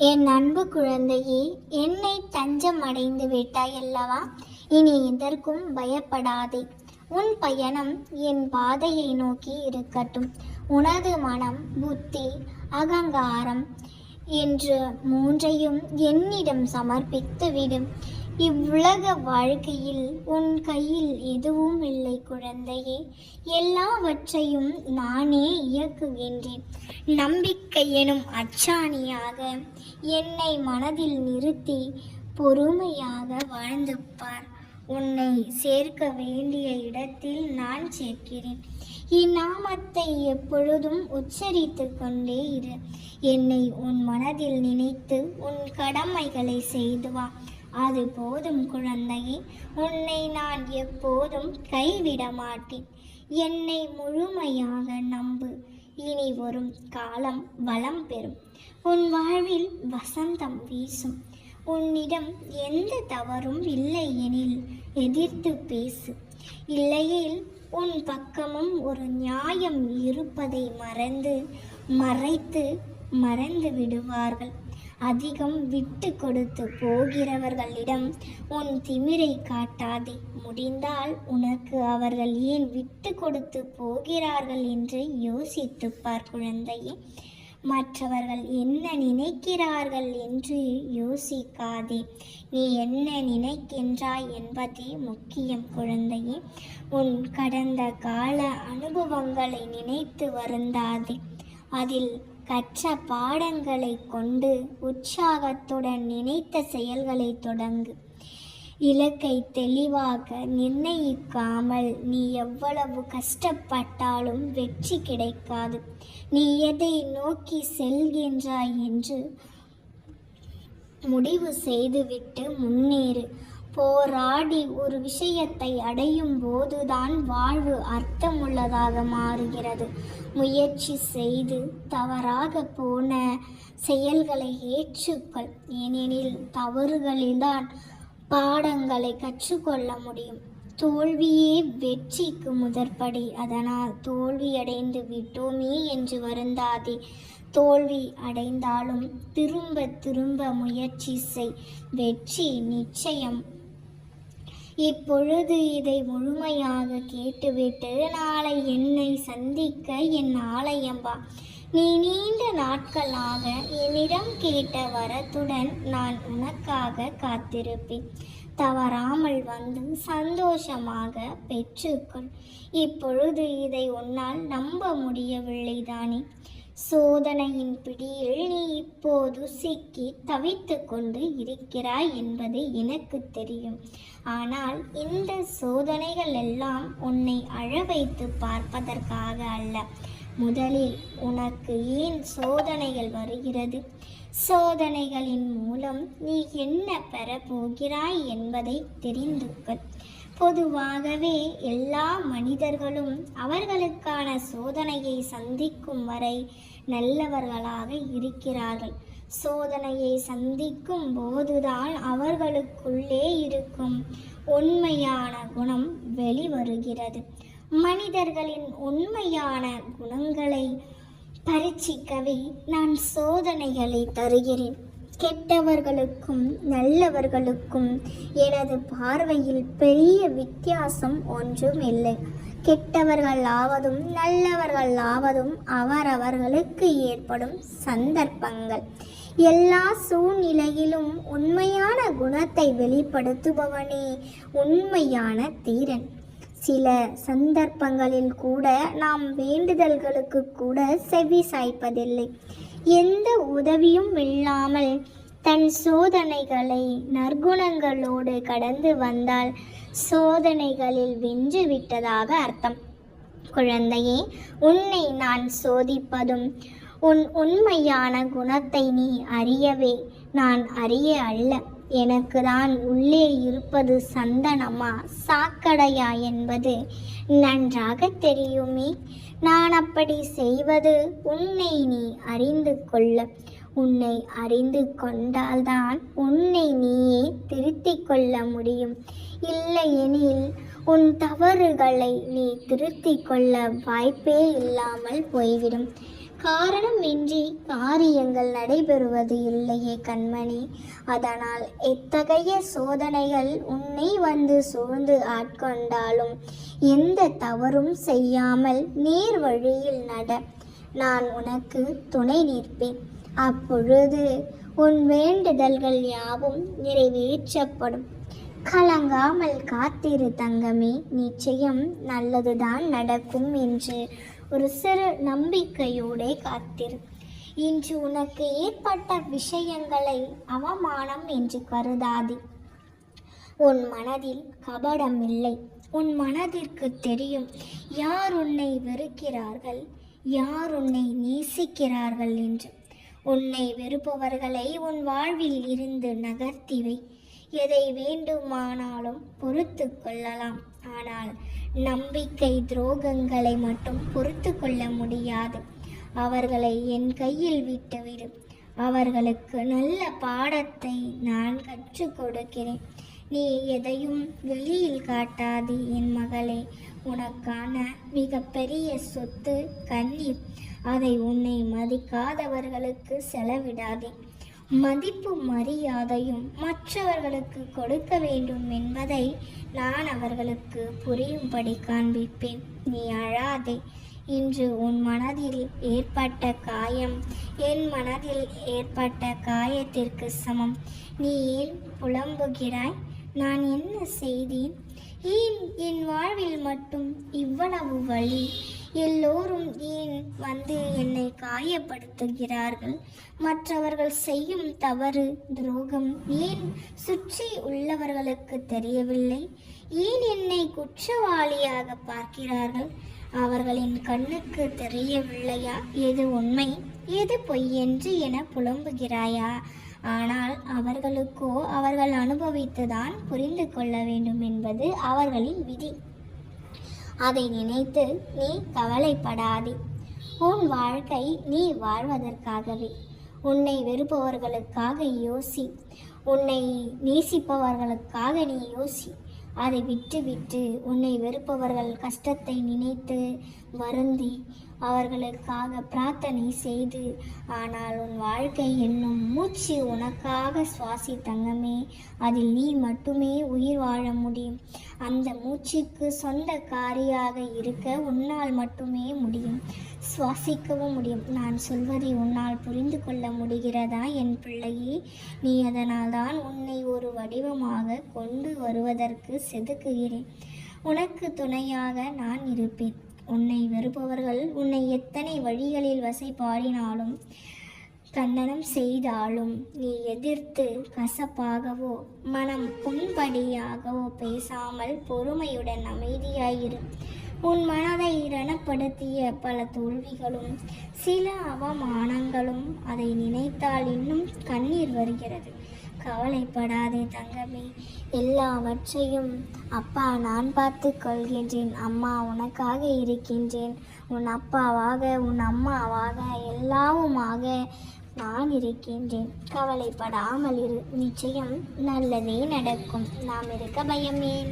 என் அன்பு குழந்தையே என்னை தஞ்சம் அடைந்து விட்டாய் அல்லவா? இனி எதற்கும் பயப்படாதே. உன் பயணம் என் பாதையை நோக்கி இருக்கட்டும். உனது மனம் புத்தி அகங்காரம் என்று மூன்றையும் என்னிடம் சமர்ப்பித்து விடும் இவ்வுலக வாழ்க்கையில் உன் கையில் எதுவும் இல்லை குழந்தையே. எல்லாவற்றையும் நானே இயக்குகின்றேன். நம்பிக்கை எனும் அச்சாணியாக என்னை மனதில் நிறுத்தி பொறுமையாக வாழ்ந்து பார் உன்னை சேர்க்க வேண்டிய இடத்தில் நான் சேர்க்கிறேன். இந்நாமத்தை எப்பொழுதும் உச்சரித்து கொண்டே இரு. என்னை உன் மனதில் நினைத்து உன் கடமைகளை செய்துவா அது போதும் குழந்தையே. உன்னை நான் எப்போதும் கைவிட மாட்டேன் என்னை முழுமையாக நம்பு. இனி வரும் காலம் வளம் பெறும். உன் வாழ்வில் வசந்தம் வீசும். உன்னிடம் எந்த தவறும் இல்லை எனில் எதிர்த்து பேசு. இல்லையேல் உன் பக்கமும் ஒரு நியாயம் இருப்பதை மறந்து மறைத்து மறந்து விடுவார்கள். அதிகம் விட்டு கொடுத்து போகிறவர்களிடம் உன் திமிரை காட்டாதே. முடிந்தால் உனக்கு அவர்கள் ஏன் விட்டு கொடுத்து போகிறார்கள்? என்று யோசித்துப்பார் குழந்தையே. மற்றவர்கள் என்ன நினைக்கிறார்கள் என்று யோசிக்காதே. நீ என்ன நினைக்கின்றாய் என்பதே முக்கியம் குழந்தையே. உன் கடந்த கால அனுபவங்களை நினைத்து வருந்தாதே. அதில் கற்ற பாடங்களை கொண்டு உற்சாகத்துடன் நினைத்த செயல்களை தொடங்கு. இலக்கை தெளிவாக நிர்ணயிக்காமல் நீ எவ்வளவு கஷ்டப்பட்டாலும் வெற்றி கிடைக்காது. நீ எதை நோக்கி செல்கின்றாய் என்று முடிவு செய்துவிட்டு முன்னேறு. போராடி ஒரு விஷயத்தை அடையும் போதுதான் வாழ்வு அர்த்தமுள்ளதாக மாறுகிறது. முயற்சி செய்து தவறாக போன செயல்களை ஏற்றுக்கொள். ஏனெனில் தவறுகளில்தான் பாடங்களை கற்றுக்கொள்ள முடியும். தோல்வியே வெற்றிக்கு முதற்படி. அதனால் தோல்வியடைந்து விட்டோமே என்று வருந்தாதே. தோல்வி அடைந்தாலும் திரும்ப திரும்ப முயற்சி செய். வெற்றி நிச்சயம் இப்பொழுது இதை முழுமையாக கேட்டுவிட்டு நாளை என்னை சந்திக்க என் ஆலயம்பா. நீ நீண்ட நாட்களாக என்னிடம் கேட்ட வரத்துடன் நான் உனக்காக காத்திருப்பேன். தவறாமல் வந்து சந்தோஷமாக பெற்றுக்கொள். இப்பொழுது இதை உன்னால் நம்ப முடியவில்லைதானே? சோதனையின் பிடியில் நீ இப்போது சிக்கி தவித்து கொண்டு இருக்கிறாய் என்பது எனக்கு தெரியும். ஆனால் இந்த சோதனைகள் எல்லாம் உன்னை அழ வைத்து பார்ப்பதற்காக அல்ல. முதலில் உனக்கு ஏன் சோதனைகள் வருகிறது? சோதனைகளின் மூலம் நீ என்ன பெறப் போகிறாய் என்பதை தெரிந்து கொள் பொதுவாகவே எல்லா மனிதர்களும் அவர்களுக்கான சோதனையை சந்திக்கும் வரை நல்லவர்களாக இருக்கிறார்கள். சோதனையை சந்திக்கும் போதுதான் அவர்களுக்குள்ளே இருக்கும் உண்மையான குணம் வெளிவருகிறது. மனிதர்களின் உண்மையான குணங்களை பரீட்சிக்கவே நான் சோதனைகளை தருகிறேன். கெட்டவர்களுக்கும் நல்லவர்களுக்கும் எனது பார்வையில் பெரிய வித்தியாசம் ஒன்றும் இல்லை. கெட்டவர்கள் ஆவதும் நல்லவர்கள் ஆவதும் அவரவர்களுக்கு ஏற்படும் சந்தர்ப்பங்கள். எல்லா சூழ்நிலையிலும் உண்மையான குணத்தை வெளிப்படுத்துபவனே உண்மையான தீரன். சில சந்தர்ப்பங்களில் கூட நாம் வேண்டுதல்களுக்கு கூட செவி சாய்ப்பதில்லை. எந்த உதவியும் இல்லாமல் தன் சோதனைகளை நற்குணங்களோடு கடந்து வந்தால் சோதனைகளில் வென்று விட்டதாக அர்த்தம். குழந்தையே உன்னை நான் சோதிப்பதும் உன் உண்மையான குணத்தை நீ அறியவே நான் அறிய அல்ல. எனக்கு தான் உள்ளே இருப்பது சந்தனமா? சாக்கடையா என்பது நன்றாக தெரியுமே. நான் அப்படி செய்வது உன்னை நீ அறிந்து கொள்ள. உன்னை அறிந்து கொண்டால்தான் உன்னை நீயே திருத்திக் கொள்ள முடியும். இல்லையெனில் உன் தவறுகளை நீ திருத்திக் கொள்ள வாய்ப்பே இல்லாமல் போய்விடும். காரணமின்றி காரியங்கள் நடைபெறுவது இல்லையே கண்மணி. அதனால் எத்தகைய சோதனைகள் உன்னை வந்து சூழ்ந்து ஆட்கொண்டாலும் எந்த தவறும் செய்யாமல் நேர் வழியில் நட. நான் உனக்கு துணை நிற்பேன். அப்பொழுது உன் வேண்டுதல்கள் யாவும் நிறைவேற்றப்படும். கலங்காமல் காத்திரு தங்கமே நிச்சயம் நல்லதுதான் நடக்கும் என்று ஒரு சிறு நம்பிக்கையோடே காத்திரு. இன்று உனக்கு ஏற்பட்ட விஷயங்களை அவமானம் என்று கருதாது. உன் மனதில் கபடம் இல்லை. உன் மனதிற்கு தெரியும் யார் உன்னை வெறுக்கிறார்கள் யார் உன்னை நேசிக்கிறார்கள் என்று. உன்னை வெறுப்பவர்களை உன் வாழ்வில் இருந்து நகர்த்திவை எதை வேண்டுமானாலும் பொறுத்து கொள்ளலாம். ஆனால் நம்பிக்கை துரோகங்களை மட்டும் பொறுத்து கொள்ள முடியாது. அவர்களை என் கையில் விட்டுவிடும் அவர்களுக்கு நல்ல பாடத்தை நான் கற்றுக் கொடுக்கிறேன். நீ எதையும் வெளியில் காட்டாது என் மகளே. உனக்கான மிகப்பெரிய சொத்து கண்ணீர். அதை உன்னை மதிக்காதவர்களுக்கு செலவிடாதே. மதிப்பு மரியாதையும் மற்றவர்களுக்கு கொடுக்க வேண்டும் என்பதை நான் அவர்களுக்கு புரியும்படி காண்பிப்பேன். நீ அழாதே. இன்று உன் மனதில் ஏற்பட்ட காயம் என் மனதில் ஏற்பட்ட காயத்திற்கு சமம். நீ ஏன் புலம்புகிறாய்? நான் என்ன செய்தேன்? ஏன் என் வாழ்வில் மட்டும் இவ்வளவு வழி எல்லோரும் ஏன் வந்து என்னை காயப்படுத்துகிறார்கள்? மற்றவர்கள் செய்யும் தவறு துரோகம் ஏன் சுற்றி உள்ளவர்களுக்கு தெரியவில்லை? ஏன் என்னை குற்றவாளியாக பார்க்கிறார்கள்? அவர்களின் கண்ணுக்கு தெரியவில்லையா? எது உண்மை? எது பொய் என்று என புலம்புகிறாயா? ஆனால் அவர்களுக்கோ அவர்கள் அனுபவித்துதான் புரிந்து கொள்ள வேண்டும் என்பது அவர்களின் விதி. அதை நினைத்து நீ கவலைப்படாதே. உன் வாழ்க்கை நீ வாழ்வதற்காகவே. உன்னை வெறுப்பவர்களுக்காக யோசி. உன்னை நேசிப்பவர்களுக்காக நீ யோசி. அதை விட்டு விட்டு உன்னை வெறுப்பவர்கள் கஷ்டத்தை நினைத்து வருந்தி அவர்களுக்காக பிரார்த்தனை செய்து ஆனால் உன் வாழ்க்கை என்னும் மூச்சு உனக்காக சுவாசி தங்கமே அதில் நீ மட்டுமே உயிர் வாழ முடியும். அந்த மூச்சுக்கு சொந்தக்காரியாக இருக்க உன்னால் மட்டுமே முடியும். சுவாசிக்கவும் முடியும். நான் சொல்வதை உன்னால் புரிந்து கொள்ள முடிகிறதா என் பிள்ளையே? நீ அதனால் தான் உன்னை ஒரு வடிவமாக கொண்டு வருவதற்கு செதுக்குகிறேன். உனக்கு துணையாக நான் இருப்பேன். உன்னை வெறுப்பவர்கள் உன்னை எத்தனை வழிகளில் வசை பாடினாலும் கண்டனம் செய்தாலும் நீ எதிர்த்து கசப்பாகவோ மனம் புண்படியாகவோ பேசாமல் பொறுமையுடன் அமைதியாயிரு. உன் மனதை ரணப்படுத்திய பல தோல்விகளும் சில அவமானங்களும் அதை நினைத்தால் இன்னும் கண்ணீர் வருகிறது. கவலைப்படாதே தங்கமே எல்லாவற்றையும் அப்பா நான் பார்த்து கொள்கின்றேன். அம்மா உனக்காக இருக்கின்றேன். உன் அப்பாவாக உன் அம்மாவாக எல்லாவுமாக நான் இருக்கின்றேன். கவலைப்படாமல் இரு. நிச்சயம் நல்லதே நடக்கும். நாம் இருக்க பயமேன்